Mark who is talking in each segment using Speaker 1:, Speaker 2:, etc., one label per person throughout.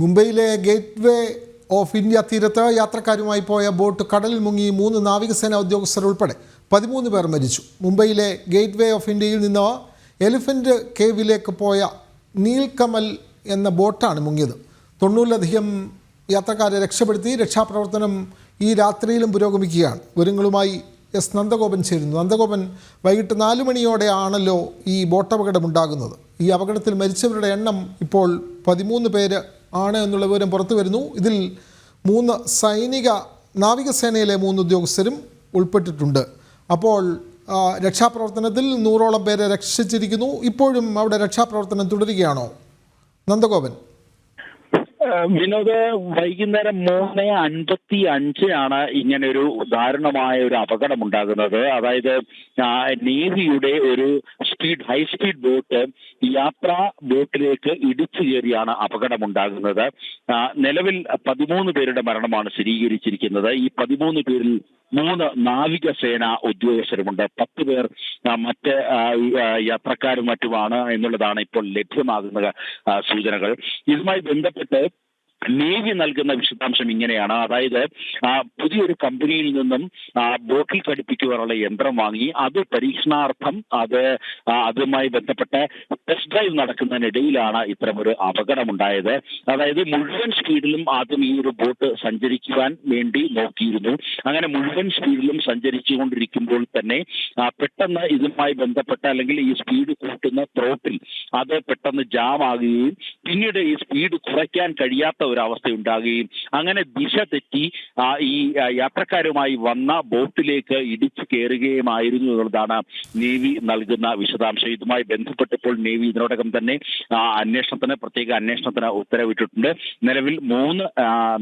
Speaker 1: മുംബൈയിലെ gate way of India തീരത്ത് യാത്രക്കാരുമായി പോയ ബോട്ട് കടലിൽ മുങ്ങി മൂന്ന് നാവികസേന ഉദ്യോഗസ്ഥർ ഉൾപ്പെടെ പതിമൂന്ന് പേർ മരിച്ചു. മുംബൈയിലെ ഗേറ്റ് വേ ഓഫ് ഇന്ത്യയിൽ നിന്ന് എലിഫന്റ് കേവിലേക്ക് പോയ നീൽകമൽ എന്ന ബോട്ടാണ് മുങ്ങിയത്. തൊണ്ണൂറിലധികം യാത്രക്കാരെ രക്ഷപ്പെടുത്തി രക്ഷാപ്രവർത്തനം ഈ രാത്രിയിലും പുരോഗമിക്കുകയാണ്. വിവരങ്ങളുമായി എസ് നന്ദഗോപൻ ചേരുന്നു. നന്ദഗോപൻ വൈകിട്ട് നാലു മണിയോടെയാണല്ലോ ഈ ബോട്ട് ഉണ്ടാകുന്നത് ഈ അപകടത്തിൽ മരിച്ചവരുടെ എണ്ണം ഇപ്പോൾ പതിമൂന്ന് പേര് ആണ് എന്നുള്ള വിവരം പുറത്തു വരുന്നു. ഇതിൽ മൂന്ന് സൈനിക നാവികസേനയിലെ മൂന്ന് ഉദ്യോഗസ്ഥരും ഉൾപ്പെട്ടിട്ടുണ്ട്. അപ്പോൾ രക്ഷാപ്രവർത്തനത്തിൽ നൂറോളം പേരെ രക്ഷിച്ചിരിക്കുന്നു. ഇപ്പോഴും അവിടെ രക്ഷാപ്രവർത്തനം തുടരുകയാണോ? നന്ദഗോപൻ.
Speaker 2: വിനോദ് വൈകുന്നേരം മൂന്ന് അൻപത്തി അഞ്ചിനാണ് ഇങ്ങനെ ഒരു ദാരുണമായ ഒരു അപകടം ഉണ്ടാകുന്നത് അതായത് നേവിയുടെ ഒരു സ്പീഡ് ഹൈ സ്പീഡ് ബോട്ട് യാത്രാ ബോട്ടിലേക്ക് ഇടിച്ചു കയറിയാണ് അപകടമുണ്ടാകുന്നത്. നിലവിൽ പതിമൂന്ന് പേരുടെ മരണമാണ് സ്ഥിരീകരിച്ചിരിക്കുന്നത്. ഈ പതിമൂന്ന് പേരിൽ മൂന്ന് നാവികസേന ഉദ്യോഗസ്ഥരുമുണ്ട്. പത്ത് പേർ മറ്റ് യാത്രക്കാരും മറ്റുമാണ് എന്നുള്ളതാണ് ഇപ്പോൾ ലഭ്യമാകുന്ന സൂചനകൾ. ഇതുമായി ബന്ധപ്പെട്ട് നേവി നൽകുന്ന വിശദാംശം ഇങ്ങനെയാണ്. അതായത് പുതിയൊരു കമ്പനിയിൽ നിന്നും ബോട്ടിൽ ഘടിപ്പിക്കുവാനുള്ള യന്ത്രം വാങ്ങി അത് പരീക്ഷണാർത്ഥം അത് അതുമായി ബന്ധപ്പെട്ട ടെസ്റ്റ് ഡ്രൈവ് നടക്കുന്നതിനിടയിലാണ് ഇത്തരമൊരു അപകടമുണ്ടായത്. അതായത് മുഴുവൻ സ്പീഡിലും ആദ്യം ഈ ഒരു ബോട്ട് സഞ്ചരിക്കുവാൻ വേണ്ടി നോക്കിയിരുന്നു. അങ്ങനെ മുഴുവൻ സ്പീഡിലും സഞ്ചരിച്ചുകൊണ്ടിരിക്കുമ്പോൾ തന്നെ പെട്ടെന്ന് ഇതുമായി ബന്ധപ്പെട്ട അല്ലെങ്കിൽ ഈ സ്പീഡ് കൂട്ടുന്ന ത്രോട്ടിൽ അത് പെട്ടെന്ന് ജാം ആകുകയും പിന്നീട് ഈ സ്പീഡ് കുറയ്ക്കാൻ കഴിയാത്ത ഒരു അവസ്ഥ ഉണ്ടാകുകയും അങ്ങനെ ദിശ തെറ്റി ഈ യാത്രക്കാരുമായി വന്ന ബോട്ടിലേക്ക് ഇടിച്ചു കയറുകയുമായിരുന്നു എന്നുള്ളതാണ് നേവി നൽകുന്ന വിശദാംശം. ഇതുമായി ബന്ധപ്പെട്ടപ്പോൾ നേവി ഇതിനോടകം തന്നെ അന്വേഷണത്തിന് പ്രത്യേക അന്വേഷണത്തിന് ഉത്തരവിട്ടിട്ടുണ്ട്. നിലവിൽ മൂന്ന്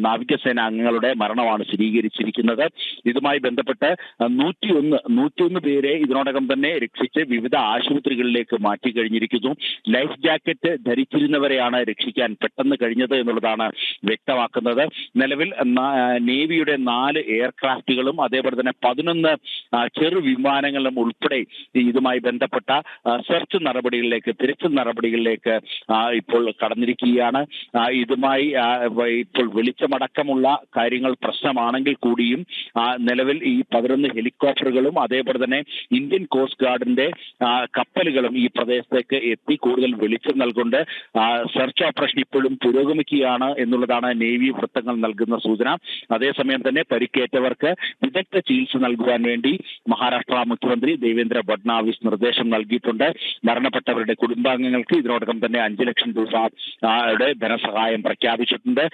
Speaker 2: നാവികസേന അംഗങ്ങളുടെ മരണമാണ് സ്ഥിരീകരിച്ചിരിക്കുന്നത്. ഇതുമായി ബന്ധപ്പെട്ട് നൂറ്റിയൊന്ന് നൂറ്റിയൊന്ന് പേരെ ഇതിനോടകം തന്നെ രക്ഷിച്ച് വിവിധ ആശുപത്രികളിലേക്ക് മാറ്റി കഴിഞ്ഞിരിക്കുന്നു. ലൈഫ് ജാക്കറ്റ് ധരിച്ചിരുന്നവരെയാണ് രക്ഷിക്കാൻ പെട്ടെന്ന് കഴിഞ്ഞത് എന്നുള്ളതാണ് വ്യക്തമാക്കുന്നത്. നിലവിൽ നേവിയുടെ നാല് എയർക്രാഫ്റ്റുകളും അതേപോലെ തന്നെ പതിനൊന്ന് ചെറു വിമാനങ്ങളും ഉൾപ്പെടെ ഇതുമായി ബന്ധപ്പെട്ട സെർച്ച് നടപടികളിലേക്ക് തിരച്ചിൽ നടപടികളിലേക്ക് ഇപ്പോൾ കടന്നിരിക്കുകയാണ്. ഇതുമായി ഇപ്പോൾ വെളിച്ചമടക്കമുള്ള കാര്യങ്ങൾ പ്രശ്നമാണെങ്കിൽ കൂടിയും നിലവിൽ ഈ പതിനൊന്ന് ഹെലികോപ്റ്ററുകളും അതേപോലെ തന്നെ ഇന്ത്യൻ കോസ്റ്റ് ഗാർഡിന്റെ കപ്പലുകളും ഈ പ്രദേശത്തേക്ക് എത്തി കൂടുതൽ വെളിച്ചം നൽകൊണ്ട് സെർച്ച് ഓപ്പറേഷൻ ഇപ്പോഴും പുരോഗമിക്കുകയാണ് എന്നുള്ളതാണ് നേവി വൃത്തങ്ങൾ നൽകുന്ന സൂചന. അതേസമയം തന്നെ പരിക്കേറ്റവർക്ക് വിദഗ്ധ ചികിത്സ നൽകുവാൻ വേണ്ടി മഹാരാഷ്ട്ര മുഖ്യമന്ത്രി ദേവേന്ദ്ര ഫഡ്നാവിസ് നിർദ്ദേശം നൽകിയിട്ടുണ്ട്. മരണപ്പെട്ടവരുടെ കുടുംബാംഗങ്ങൾക്ക് ഇതിനോടകം തന്നെ അഞ്ച് ലക്ഷം രൂപ ധനസഹായം പ്രഖ്യാപിച്ചിട്ടുണ്ട്.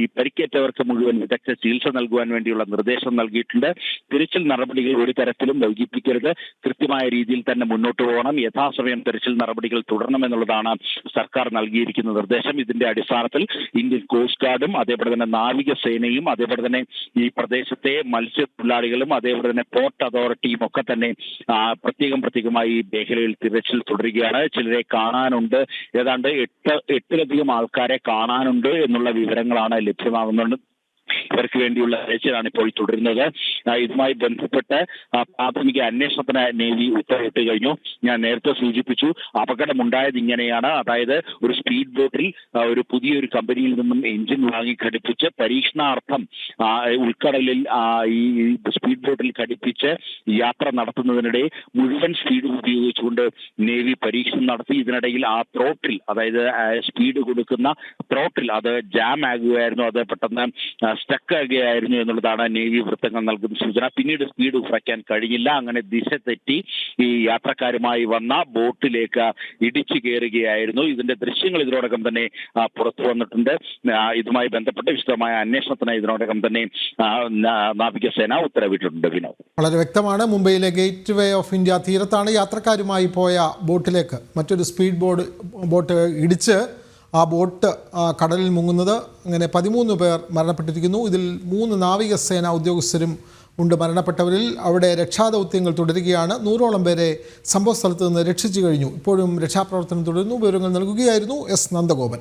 Speaker 2: ഈ പരിക്കേറ്റവർക്ക് മുഴുവൻ വിദഗ്ധ ചികിത്സ നൽകുവാൻ വേണ്ടിയുള്ള നിർദ്ദേശം നൽകിയിട്ടുണ്ട്. തിരച്ചിൽ നടപടികൾ ഒരു തരത്തിലും വൈകിപ്പിക്കരുത് കൃത്യമായ രീതിയിൽ തന്നെ മുന്നോട്ട് പോകണം. യഥാസമയം തിരച്ചിൽ നടപടികൾ തുടരണമെന്നുള്ളതാണ് സർക്കാർ നൽകിയിരിക്കുന്ന നിർദ്ദേശം. ഇതിന്റെ അടിസ്ഥാനത്തിൽ ഇന്ത്യൻ കോസ്റ്റ് ഗാർഡും അതേപോലെ തന്നെ നാവികസേനയും അതേപോലെ തന്നെ ഈ പ്രദേശത്തെ മത്സ്യത്തൊഴിലാളികളും അതേപോലെ തന്നെ പോർട്ട് അതോറിറ്റിയും ഒക്കെ തന്നെ പ്രത്യേകം പ്രത്യേകമായി മേഖലയിൽ തിരച്ചിൽ തുടരുകയാണ്. ചിലരെ കാണാനുണ്ട്. ഏതാണ്ട് എട്ട് എട്ടിലധികം ആൾക്കാരെ കാണാനുണ്ട് എന്നുള്ള വിവരങ്ങളാണ് ലഭ്യമാകുന്നുണ്ട്. ഇവർക്ക് വേണ്ടിയുള്ള തെരച്ചിലാണ് ഇപ്പോൾ തുടരുന്നത്. ഇതുമായി ബന്ധപ്പെട്ട് പ്രാഥമിക അന്വേഷണത്തിന് നേവി ഉത്തരവിട്ട് കഴിഞ്ഞു. ഞാൻ നേരത്തെ സൂചിപ്പിച്ചു അപകടമുണ്ടായത് ഇങ്ങനെയാണ്. അതായത് ഒരു സ്പീഡ് ബോട്ടിൽ ഒരു പുതിയൊരു കമ്പനിയിൽ നിന്നും എഞ്ചിൻ വാങ്ങി ഘടിപ്പിച്ച് പരീക്ഷണാർത്ഥം ഉൾക്കടലിൽ ഈ സ്പീഡ് ബോട്ടിൽ ഘടിപ്പിച്ച് യാത്ര നടത്തുന്നതിനിടെ മുഴുവൻ സ്പീഡ് ഉപയോഗിച്ചുകൊണ്ട് നേവി പരീക്ഷണം നടത്തി. ഇതിനിടയിൽ ആ ത്രോട്ടിൽ അതായത് സ്പീഡ് കൊടുക്കുന്ന ത്രോട്ടിൽ അത് ജാം ആകുകയായിരുന്നു. അത് പെട്ടെന്ന് സ്റ്റക്ക് ആകുകയായിരുന്നു എന്നുള്ളതാണ് നേവി വൃത്തങ്ങൾ നൽകുന്ന സൂചന. പിന്നീട് സ്പീഡ് കുറയ്ക്കാൻ കഴിഞ്ഞില്ല. അങ്ങനെ ദിശ തെറ്റി ഈ യാത്രക്കാരുമായി വന്ന ബോട്ടിലേക്ക് ഇടിച്ചു കയറുകയായിരുന്നു. ഇതിന്റെ ദൃശ്യങ്ങൾ ഇതിനോടകം തന്നെ പുറത്തു വന്നിട്ടുണ്ട്. ഇതുമായി ബന്ധപ്പെട്ട് വിശദമായ അന്വേഷണത്തിന് ഇതിനോടകം തന്നെ നാവികസേന ഉത്തരവിട്ടിട്ടുണ്ട് വിനോദ്.
Speaker 1: വളരെ വ്യക്തമാണ്. മുംബൈയിലെ ഗേറ്റ് വേ ഓഫ് ഇന്ത്യ തീരത്താണ് യാത്രക്കാരുമായി പോയ ബോട്ടിലേക്ക് മറ്റൊരു സ്പീഡ് ബോർഡ് ബോട്ട് ഇടിച്ച് ആ ബോട്ട് കടലിൽ മുങ്ങുന്നത് അങ്ങനെ പതിമൂന്ന് പേർ മരണപ്പെട്ടിരിക്കുന്നു. ഇതിൽ മൂന്ന് നാവികസേന ഉദ്യോഗസ്ഥരും ഉണ്ട് മരണപ്പെട്ടവരിൽ. അവിടെ രക്ഷാദൗത്യങ്ങൾ തുടരുകയാണ്. നൂറോളം പേരെ സംഭവ സ്ഥലത്ത് നിന്ന് രക്ഷിച്ചു കഴിഞ്ഞു. ഇപ്പോഴും രക്ഷാപ്രവർത്തനം തുടരുന്നു. വിവരങ്ങൾ നൽകുകയായിരുന്നു എസ് നന്ദഗോപൻ.